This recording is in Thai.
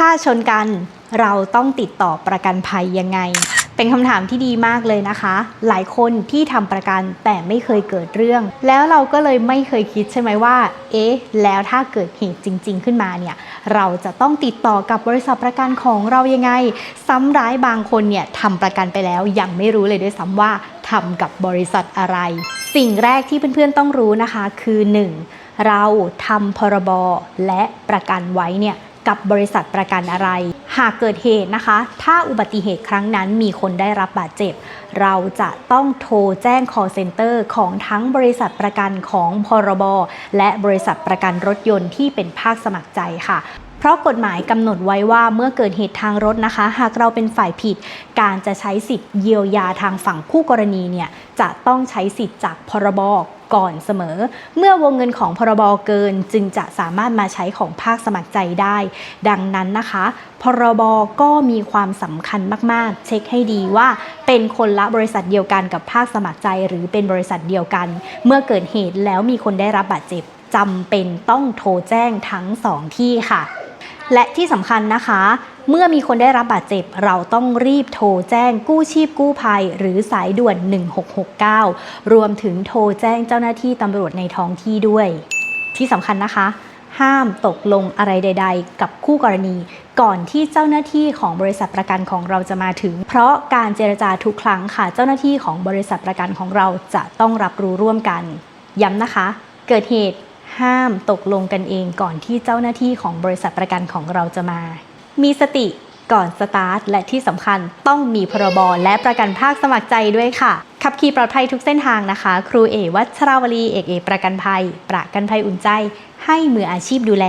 ถ้าชนกันเราต้องติดต่อประกันภัยยังไง เป็นคำถามที่ดีมากเลยนะคะ หลายคนที่ทำประกันแต่ไม่เคยเกิดเรื่อง แล้วเราก็เลยไม่เคยคิดใช่ไหมว่า เอ๊ะ แล้วถ้าเกิดเหตุจริง ๆ ขึ้นมาเนี่ย เราจะต้องติดต่อกับบริษัทประกันของเรายังไง ซ้ำร้ายบางคนเนี่ยทำประกันไปแล้วยังไม่รู้เลยด้วยซ้ำว่าทำกับบริษัทอะไร สิ่งแรกที่เพื่อนๆต้องรู้นะคะคือ 1. เราทำพรบและประกันไว้เนี่ย กับบริษัทประกันอะไร หากเกิดเหตุนะคะ ถ้าอุบัติเหตุครั้งนั้นมีคนได้รับบาดเจ็บ เราจะต้องโทรแจ้ง call center ของทั้งบริษัทประกันของพรบและบริษัทประกันรถยนต์ที่เป็นภาคสมัครใจค่ะเพราะกฎหมายกำหนดไว้ว่าเมื่อเกิดเหตุทางรถนะคะ หากเราเป็นฝ่ายผิด การจะใช้สิทธิ์เยียวยาทางฝั่งคู่กรณีเนี่ยจะต้องใช้สิทธิ์จากพรบ ก่อนเสมอ เมื่อวงเงินของพรบเกินจึงจะสามารถมาใช้ของภาคสมัครใจได้ ดังนั้นนะคะ พรบก็มีความสำคัญมากๆ เช็คให้ดีว่าเป็นคนละบริษัทเดียวกันกับภาคสมัครใจ หรือเป็นบริษัทเดียวกัน เมื่อเกิดเหตุแล้วมีคนได้รับบาดเจ็บจำเป็นต้องโทรแจ้งทั้งสองที่ค่ะ และที่สำคัญนะคะ เมื่อมีคนได้รับบาดเจ็บ เราต้องรีบโทรแจ้งกู้ชีพกู้ภัย หรือสายด่วน 1669 รวมถึงโทรแจ้งเจ้าหน้าที่ตำรวจในท้องที่ด้วย ที่สำคัญนะคะ ห้ามตกลงอะไรใด ๆ กับคู่กรณี ก่อนที่เจ้าหน้าที่ของบริษัทประกันของเราจะมาถึง เพราะการเจรจาทุกครั้งค่ะ เจ้าหน้าที่ของบริษัทประกันของเราจะต้องรับรู้ร่วมกัน ย้ำนะคะ เกิดเหตุ ห้ามตกลงกันเองก่อนที่เจ้าหน้าที่ของบริษัทประกันของเราจะมา มีสติก่อนสตาร์ทและที่สำคัญต้องมีพรบและประกันภาคสมัครใจด้วยค่ะ ขับขี่ปลอดภัยทุกเส้นทางนะคะ ครูเอวัชราวลีเอกเอกประกันภัย ประกันภัยอุ่นใจ ให้มืออาชีพดูแล